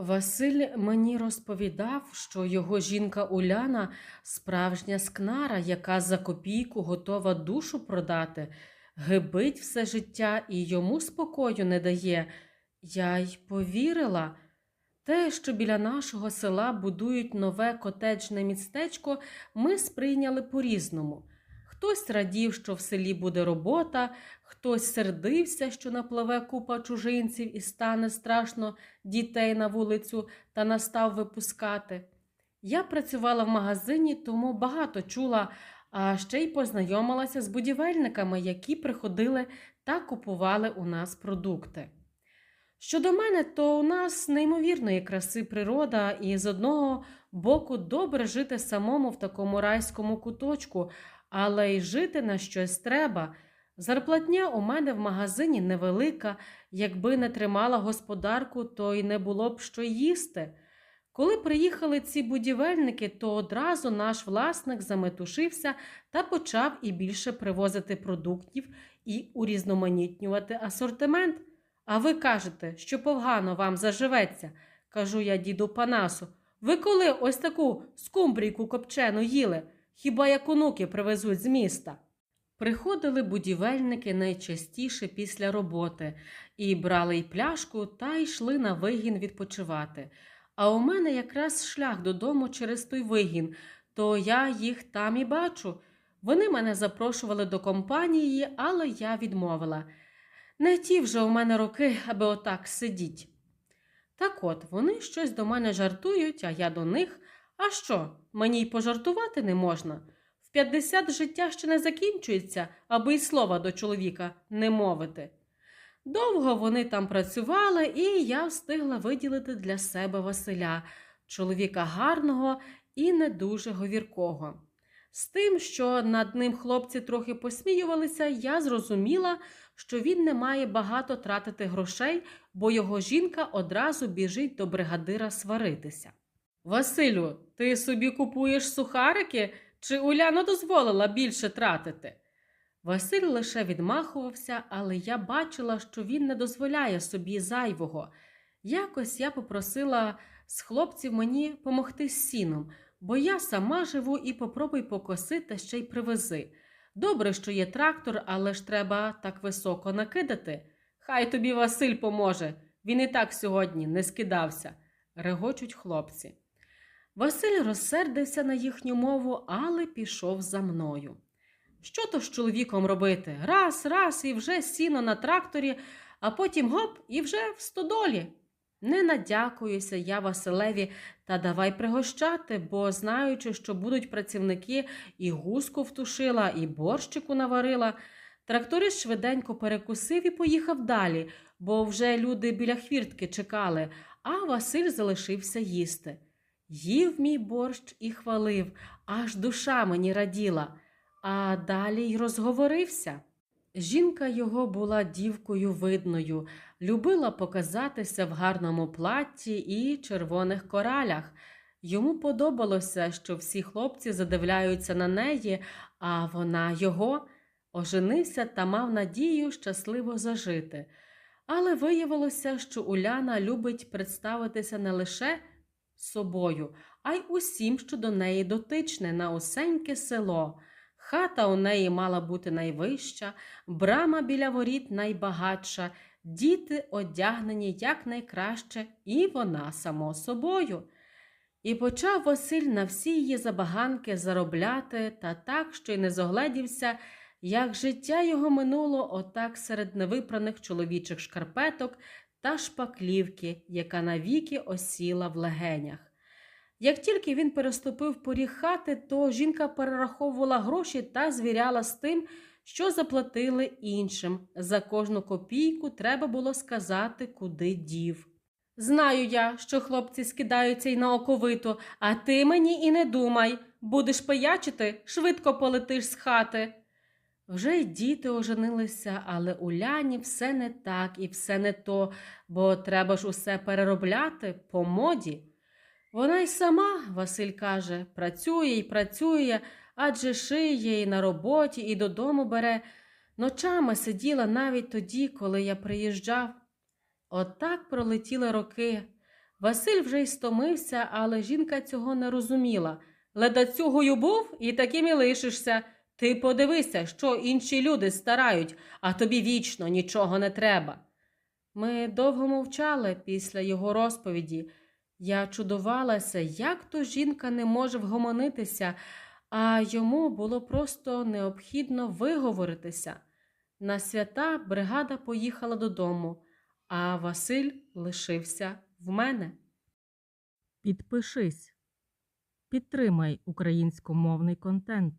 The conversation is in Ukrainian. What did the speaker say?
Василь мені розповідав, що його жінка Уляна справжня скнара, яка за копійку готова душу продати, гибить все життя і йому спокою не дає. Я й повірила. Те, що біля нашого села будують нове котеджне містечко, ми сприйняли по-різному. Хтось радів, що в селі буде робота, хтось сердився, що напливе купа чужинців і стане страшно дітей на вулицю та настав випускати. Я працювала в магазині, тому багато чула, а ще й познайомилася з будівельниками, які приходили та купували у нас продукти. Щодо мене, то у нас неймовірної краси природа, і з одного боку добре жити самому в такому райському куточку, але й жити на щось треба. Зарплатня у мене в магазині невелика, якби не тримала господарку, то й не було б що їсти. Коли приїхали ці будівельники, то одразу наш власник заметушився та почав і більше привозити продуктів і урізноманітнювати асортимент. А ви кажете, що погано вам заживеться, кажу я діду Панасу. Ви коли ось таку скумбрійку копчену їли, хіба як онуки привезуть з міста? Приходили будівельники найчастіше після роботи і брали й пляшку та йшли на вигін відпочивати. А у мене якраз шлях додому через той вигін, то я їх там і бачу. Вони мене запрошували до компанії, але я відмовила. Не ті вже у мене роки, аби отак сидіть. Так от, вони щось до мене жартують, а я до них. А що, мені й пожартувати не можна? В 50 життя ще не закінчується, аби й слова до чоловіка не мовити. Довго вони там працювали, і я встигла виділити для себе Василя, чоловіка гарного і не дуже говіркого. З тим, що над ним хлопці трохи посміювалися, я зрозуміла, що він не має багато тратити грошей, бо його жінка одразу біжить до бригадира сваритися. Василю, ти собі купуєш сухарики, чи Уляна дозволила більше тратити? Василь лише відмахувався, але я бачила, що він не дозволяє собі зайвого. Якось я попросила з хлопців мені помогти з сіном, бо я сама живу і попробуй покоси та ще й привези. Добре, що є трактор, але ж треба так високо накидати. Хай тобі Василь поможе. Він і так сьогодні не скидався, регочуть хлопці. Василь розсердився на їхню мову, але пішов за мною. Що то з чоловіком робити? Раз, раз, і вже сіно на тракторі, а потім гоп, і вже в стодолі. Не надякуюся я Василеві та давай пригощати, бо знаючи, що будуть працівники, і гуску втушила, і борщику наварила. Тракторист швиденько перекусив і поїхав далі, бо вже люди біля хвіртки чекали, а Василь залишився їсти. Їв мій борщ і хвалив, аж душа мені раділа, а далі й розговорився. Жінка його була дівкою видною, любила показатися в гарному платті і червоних коралях. Йому подобалося, що всі хлопці задивляються на неї, а вона його оженився та мав надію щасливо зажити. Але виявилося, що Уляна любить представитися не лише собою, а й усім, що до неї дотичне, на усеньке село. Хата у неї мала бути найвища, брама біля воріт найбагатша, діти одягнені якнайкраще, і вона само собою. І почав Василь на всі її забаганки заробляти та так, що й не зогледівся, як життя його минуло отак серед невипраних чоловічих шкарпеток та шпаклівки, яка навіки осіла в легенях. Як тільки він переступив поріг хати, то жінка перераховувала гроші та звіряла з тим, що заплатили іншим. За кожну копійку треба було сказати, куди дів. Знаю я, що хлопці скидаються й на оковиту, а ти мені і не думай. Будеш пиячити, швидко полетиш з хати. Вже й діти оженилися, але у Ляні все не так і все не то, бо треба ж усе переробляти по моді. Вона й сама, Василь каже, працює й працює, адже шиє і на роботі, і додому бере. Ночами сиділа навіть тоді, коли я приїжджав. Отак пролетіли роки. Василь вже й стомився, але жінка цього не розуміла. Ледацюгою був і таким і лишишся. Ти подивися, що інші люди старають, а тобі вічно нічого не треба. Ми довго мовчали після його розповіді. Я чудувалася, як то жінка не може вгомонитися, а йому було просто необхідно виговоритися. На свята бригада поїхала додому, а Василь лишився в мене. Підпишись. Підтримай українськомовний контент.